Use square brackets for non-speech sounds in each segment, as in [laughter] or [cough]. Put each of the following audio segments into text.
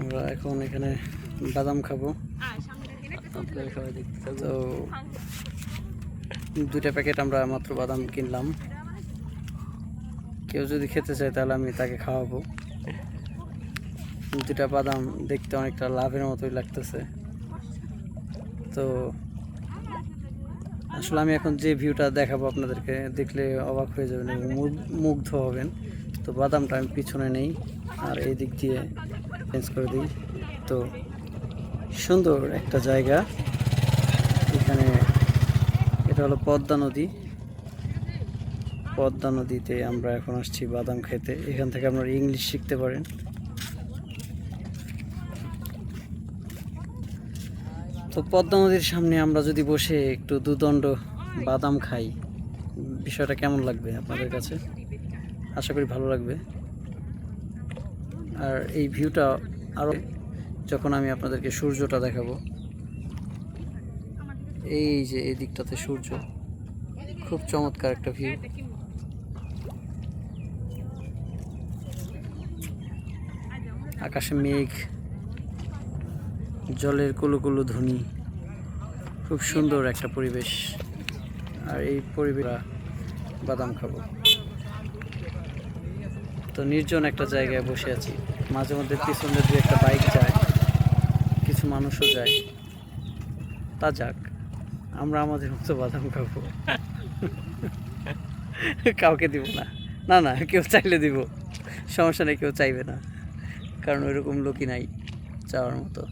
আমরা এখন এখানে বাদাম খাব। তো, দুইটা প্যাকেট আমরা মাত্র বাদাম কিনলাম। কেউ যদি খেতে চায় তাহলে আমি তাকে খাওয়াবো। দুটা বাদাম দেখতে অনেকটা লাভের মতোই লাগতেছে। তো, আসলে আমি এখন যে ভিউটা দেখাবো আপনাদেরকে দেখলে অবাক হয়ে যাবেন মুগ্ধ হবেন। তো বাদামটা আমি পিছনে নেই আর এই দিক দিয়ে চেঞ্জ করে দিই। তো সুন্দর একটা জায়গা। এখানে এটা হলো পদ্মা নদী। পদ্মা নদীতে আমরা এখন আসছি বাদাম খেতে। এখান থেকে আপনারা ইংলিশ শিখতে পারেন। তো পদ্মা নদীর সামনে আমরা যদি বসে একটু দুদণ্ড বাদাম খাই, বিষয়টা কেমন লাগবে আপনাদের কাছে? আশা করি ভালো লাগবে। আর এই ভিউটা আরও যখন আমি আপনাদেরকে সূর্যটা দেখাবো, এই যে এই দিকটাতে সূর্য, খুব চমৎকার একটা ভিউ আকাশে মেঘ, জলের কুলু কুলু ধ্বনি, খুব সুন্দর একটা পরিবেশ। আর এই পরিবেশ, বাদাম খাব। তো নির্জন একটা জায়গায় বসে আছি। মাঝে মধ্যে পিছনে দু একটা বাইক যায়, কিছু মানুষও যায়। তা যাক, আমরা আমাদের মতো বাদাম খাব। কাউকে দিব না। না না, কেউ চাইলে দিব। সমস্যা নেই, কেউ চাইবে না। কারণ ওইরকম লোকই নাই চাওয়ার মতো।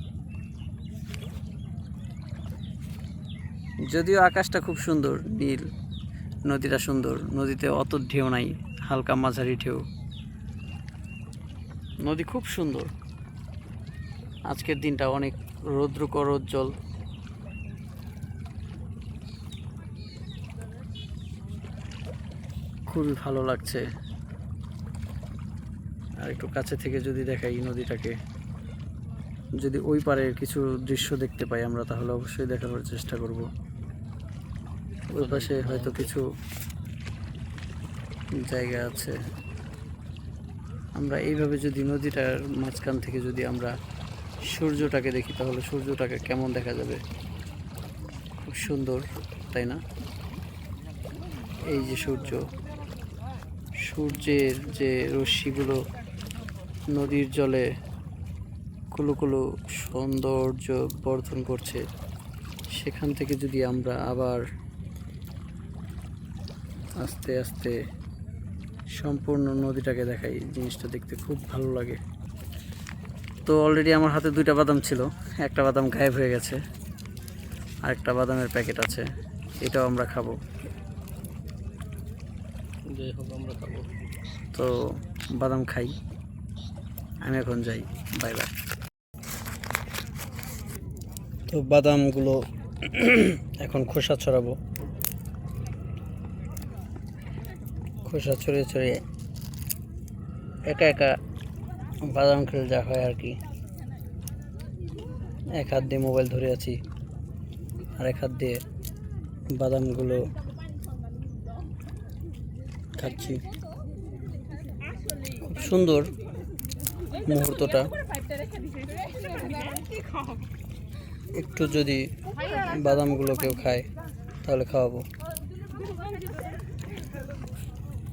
যদিও আকাশটা খুব সুন্দর, নীল, নদীটা সুন্দর, নদীতে অত ঢেউ নাই, হালকা মাঝারি ঢেউ। নদী খুব সুন্দর। আজকের দিনটা অনেক রৌদ্রকর উজ্জ্বল। খুবই ভালো লাগছে। আর একটু কাছে থেকে যদি দেখাই নদীটাকে, যদি ওই পারে কিছু দৃশ্য দেখতে পাই আমরা, তাহলে অবশ্যই দেখানোর চেষ্টা করব। ওই পাশে হয়তো কিছু জায়গা আছে। আমরা এইভাবে যদি নদীটার মাঝখান থেকে যদি আমরা সূর্যটাকে দেখি, তাহলে সূর্যটাকে কেমন দেখা যাবে? খুব সুন্দর, তাই না? এই যে সূর্য, সূর্যের যে রশ্মিগুলো নদীর জলে কুলো কুলো সৌন্দর্য বর্ধন করছে, সেখান থেকে যদি আমরা আবার আস্তে আস্তে সম্পূর্ণ নদীটাকে দেখাই জিনিসটা দেখতে খুব ভালো লাগে। তো অলরেডি আমার হাতে দুইটা বাদাম ছিল একটা বাদাম গায়েব হয়ে গেছে আরেকটা বাদামের প্যাকেট আছে এটাও আমরা খাব। আমরা খাব। তো বাদাম খাই আমি এখন যাই বাই বাই। তো বাদামগুলো এখন খোসা ছড়াবো। খোসা ছড়িয়ে ছড়িয়ে একা একা বাদাম খেলে যা হয় আর কি। এক হাত দিয়ে মোবাইল ধরে আছি, আর এক হাত দিয়ে বাদামগুলো খাচ্ছি। খুব সুন্দর মুহূর্তটা। একটু যদি বাদামগুলো কেউ খায়, তাহলে খাওয়াবো।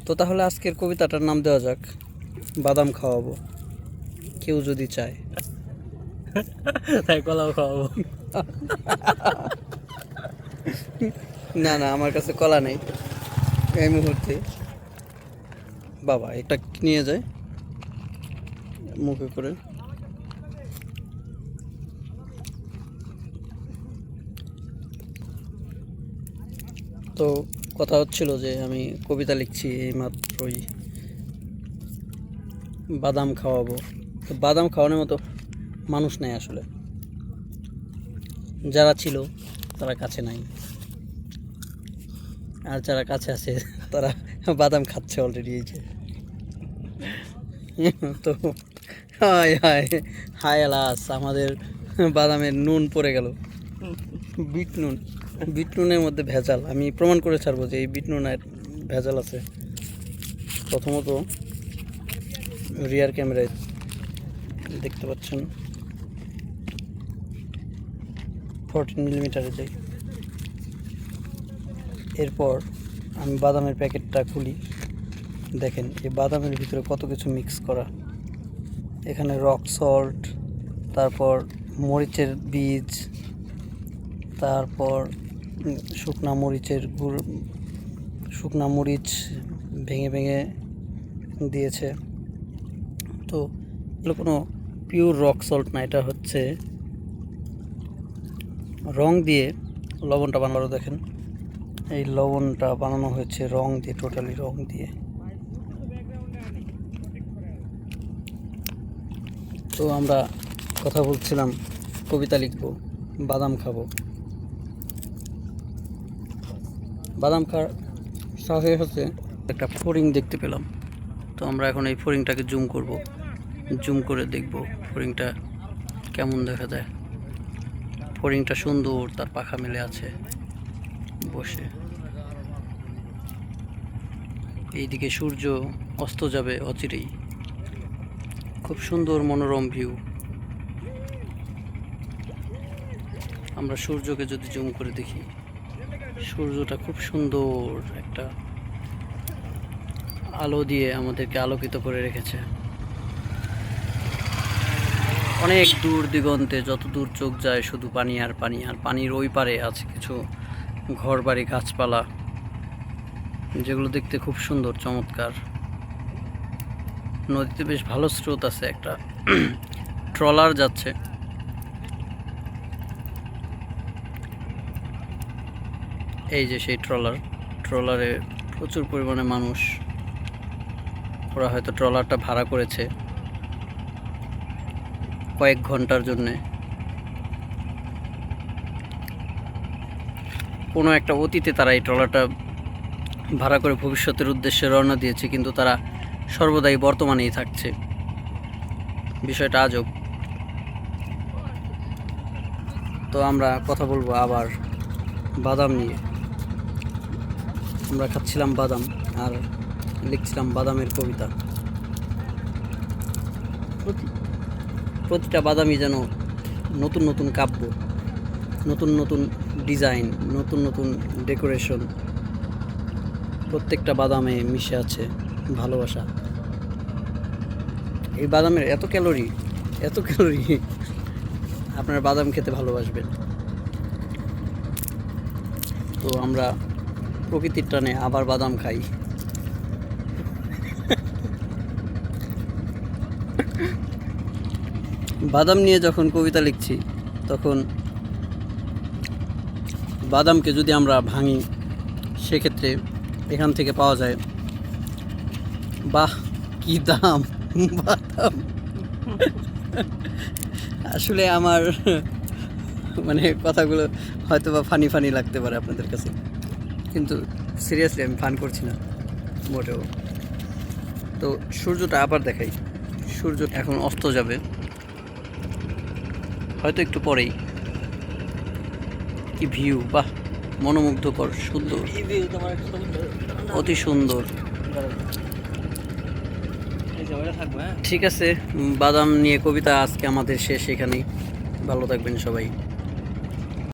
তো তাহলে আজকের কবিতাটার নাম দেওয়া যাক বাদাম খাওয়াবো। কেউ যদি চায়। তাই কলাও খাওয়াবো। না না আমার কাছে কলা নেই। এই মুহূর্তে। বাবা এটা নিয়ে যায়। মুখে করে। তো কথা হচ্ছিল যে আমি কবিতা লিখছি এই মাত্রই বাদাম খাওয়াবো। তো বাদাম খাওয়ানোর মতো মানুষ নেই আসলে। যারা ছিল, তারা কাছে নাই। আর যারা কাছে আছে, তারা বাদাম খাচ্ছে অলরেডি এই যে। তো হায় হায় হায় আলাস আমাদের বাদামের নুন পড়ে গেল। বিট নুন। বিট নুনের মধ্যে ভেজাল। আমি প্রমাণ করে ছাড়বো যে এই বিট নুনের ভেজাল আছে। প্রথমত রিয়ার ক্যামেরায় দেখতে পাচ্ছেন। ফোরটিন মিলিমিটারে যাই। এরপর আমি বাদামের প্যাকেটটা খুলি। দেখেন, এই বাদামের ভিতরে কত কিছু মিক্স করা। এখানে রক সল্ট তারপর মরিচের বীজ, তারপর শুকনা মরিচের গুঁড়ো, শুকনা মরিচ ভেঙে ভেঙে দিয়েছে। তো এগুলো কোনো পিওর রক সল্ট না, এটা হচ্ছে রং দিয়ে লবণটা বানানো। দেখেন, এই লবণটা বানানো হয়েছে রং দিয়ে টোটালি রং দিয়ে। তো আমরা কথা বলছিলাম, কবিতা লিখব, বাদাম খাব। বাদাম খাওয়ার সাথে হচ্ছে একটা ফড়িং দেখতে পেলাম। তো আমরা এখন এই ফড়িংটাকে জুম করব। জুম করে দেখব ফড়িংটা কেমন দেখা যায়। ফড়িংটা সুন্দর, তার পাখা মেলে আছে বসে। এইদিকে সূর্য অস্ত যাবে অচিরেই। খুব সুন্দর মনোরম ভিউ। আমরা সূর্যকে যদি জুম করে দেখি। সূর্যটা খুব সুন্দর একটা আলো দিয়ে আমাদেরকে আলোকিত করে রেখেছে। অনেক দূর দিগন্তে যত দূর চোখ যায় শুধু পানি আর পানি, আর পানির ওই পারে আছে কিছু ঘর বাড়ি গাছপালা, যেগুলো দেখতে খুব সুন্দর, চমৎকার। নদীতে বেশ ভালো স্রোত আছে একটা। [clears throat] ট্রলার যাচ্ছে। এই যে সেই ট্রলার, ট্রলারে প্রচুর পরিমাণে মানুষ। ওরা হয়তো ট্রলারটা ভাড়া করেছে কয়েক ঘণ্টার জন্যে। কোনো একটা অতীতে তারা এই ট্রলারটা ভাড়া করে ভবিষ্যতের উদ্দেশ্যে রওনা দিয়েছে, কিন্তু তারা সর্বদাই বর্তমানেই থাকছে। বিষয়টা আজব। তো আমরা কথা বলব আবার বাদাম নিয়ে। আমরা খাচ্ছিলাম বাদাম আর লিখছিলাম বাদামের কবিতা। প্রতিটা বাদামই যেন নতুন নতুন কাব্য নতুন নতুন ডিজাইন নতুন নতুন ডেকোরেশন প্রত্যেকটা বাদামে মিশে আছে ভালোবাসা। এই বাদামের এত ক্যালোরি এত ক্যালোরি আপনারা বাদাম খেতে ভালোবাসবেন। তো আমরা প্রকৃতির টানে আবার বাদাম খাই। বাদাম নিয়ে যখন কবিতা লিখছি, তখন বাদামকে যদি আমরা ভাঙি, সেক্ষেত্রে এখান থেকে পাওয়া যায়, বাহ, কি দাম, বাদাম। আসলে আমার মানে কথাগুলো হয়তো বা ফানি ফানি লাগতে পারে আপনাদের কাছে। কিন্তু সিরিয়াসলি আমি ফান করছি না মোটেও। তো সূর্যটা আবার দেখাই। সূর্য এখন অস্ত যাবে। হয়তো একটু পরেই। কি ভিউ বাহ! মনোমুগ্ধকর সুন্দর। অতি সুন্দর। হ্যাঁ? ঠিক আছে বাদাম নিয়ে কবিতা আজকে আমাদের শেষ এখানেই। ভালো থাকবেন সবাই।